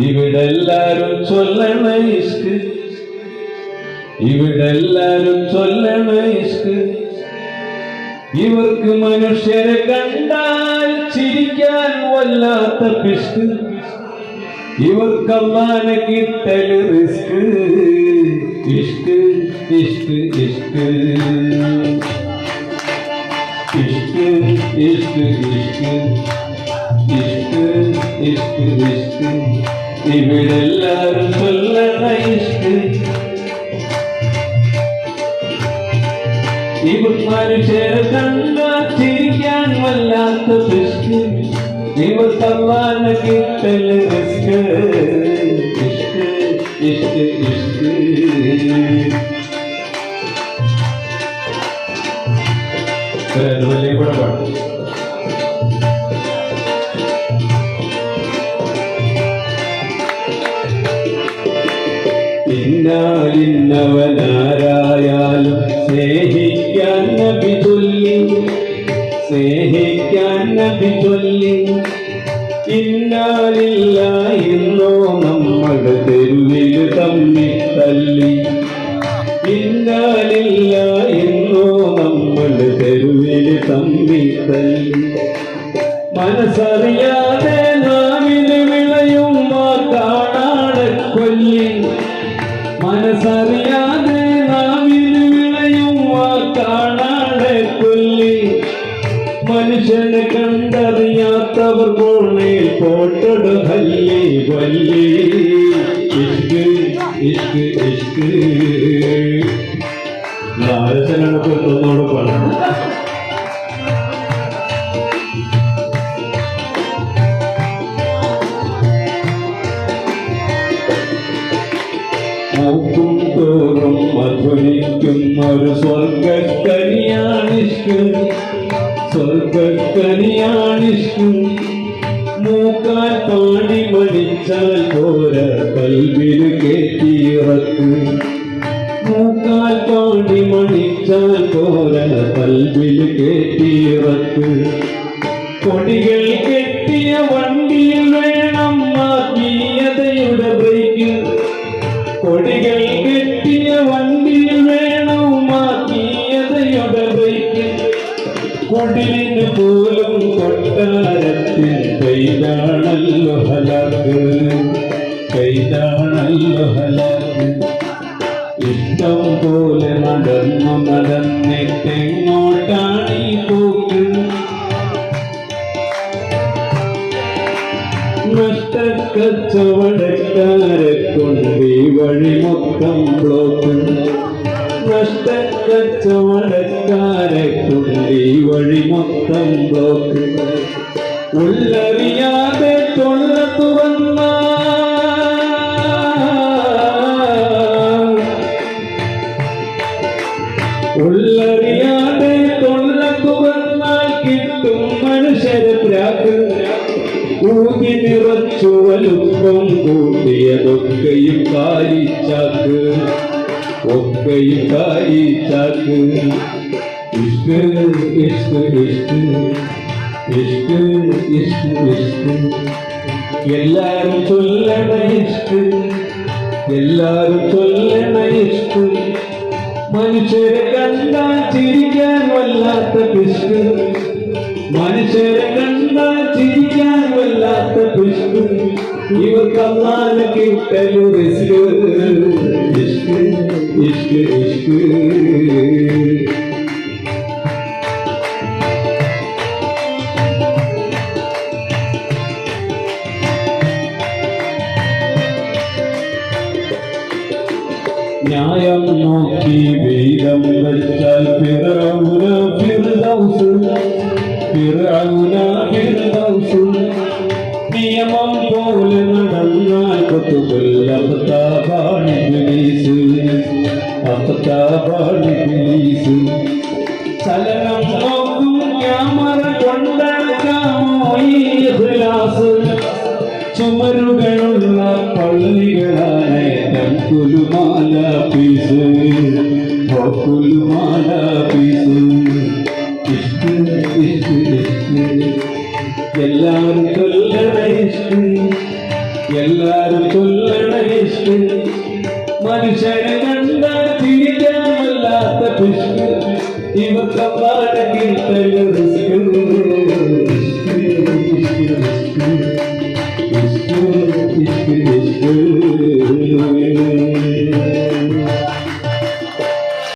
ഇവിടെ എല്ലാരും ചൊല്ലണ ഇസ്ക് ഇവിടെ എല്ലാരും ഇവർക്ക് മനുഷ്യരെ കണ്ടാൽ ചിരിക്കാൻ വല്ലാത്ത പിസ്ക് ഇവർക്ക് അമ്മാനെ കിട്ടൽ റിസ്ക്. ഇഷ്ക. ഇഷ്ട് ഇഷ്ട് ഇവിടെല്ലാരും ചൊല്ലണ ഇഷ്ട് ഇവർ മനുഷ്യരെ കണ്ട ചിരിക്കാൻ വല്ലാത്ത സൃഷ്ടി ഇവർ സമ്മാന കിട്ടൽ റിസ്ക്. ഇഷ്ട് ഇന്നാലിന്നവനാരായാലും സ്നേഹിക്കാൻ നബി ചൊല്ലി. സ്നേഹിക്കാൻ നബി ചൊല്ലി. ഇന്നാലില്ല എന്നോ നമ്മുടെ തെരുവിൽ തമ്മിൽ തല്ലി. മനുഷ്യനെ കണ്ടറിയാത്തവർ കോണയിൽ പോട്ടൊടു ഭല്ലേ വല്ലേ ഇഷ്ക് ഇഷ്ക്. ഇഷ്ക് ആലോചനകളെ ഒരു പറഞ്ഞു മൂക്കും തോറും മധുരിക്കും ഒരു സ്വർഗക്കനിയാണിഷ്ക് സ്വർഗക്കനിയാണിഷ്ക് മൂക്കാൻ പാടി മടിച്ചാൽ പോര കൽവിൽ കേട്ടിയിറക്ക്. മൂക്കാൽ പാടി മടിച്ചാൽ പോര കൽവിൽ കേട്ടിയിറക്ക്. കൊടികൾ കൊടിലിന് പോലും കൊട്ടാരത്തിൽ കൈതാണല്ലോ ഹലാക്ക്. കൈതാണല്ലോ ഹലാക്ക്. ഇഷ്ടം പോലെ നടന്നു നടന്നിട്ടെങ്ങോട്ടാണ് ഈ പോക്ക് നഷ്ടക്കച്ചവടക്കാരെ കൊണ്ട് ഈ വഴി മൊത്തം ബ്ലോക്ക്. നഷ്ടക്കച്ചവടക്കാരെ കൊണ്ട് വഴി മൊത്തം ബ്ലോക്ക് ഉള്ളറിയാതെ തൊള്ള തുറന്ന ഉള്ളറിയാതെ തൊള്ള തുറന്നാൽ കിട്ടും മനുഷ്യരെ ഊതി നിറച്ചു വലുപ്പം കൂട്ടിയതൊക്കെയും കാലിച്ചാക്ക് Kokkayı kayı çakı İşte işte işte İşte işte işte Yıllar tulleme işte Yıllar tulleme işte മനുഷ്യരെ കണ്ടാൽ ചിരിക്കാൻ വല്ലാത്ത പിശു മനുഷ്യരെ കണ്ടാൽ ചിരിക്കാൻ വല്ലാത്ത പിശു İvak Allah'la kimten resul Aşkı, aşkı, aşkı ന്യായം നോക്കി വേദം വെച്ചാൽ പിറവുന പിറ പിറ അഫ്താബാണ് ഇബ്ലീസ് അഫ്താബാണ് ഇബ്ലീസ് ചലനം നോക്കും ക്യാമറ കൊണ്ടാക്കാമോ ഈ ഇഖ്ലാസ് ചുമരുകളുള്ള പള്ളികളാണ് തൽക്കുലുമാല പീസ് കുലുമാല പീസ് ഇഷ്ട് ഇഷ്ട് ഇഷ്ട് എല്ലാവരും എല്ലാവരും മനുഷ്യരെ കണ്ടാൽ തിരിക്കാമല്ലാത്ത പുഷ്പ ഇവക്കമ്പാട കിട്ടൽ റിസ്ക്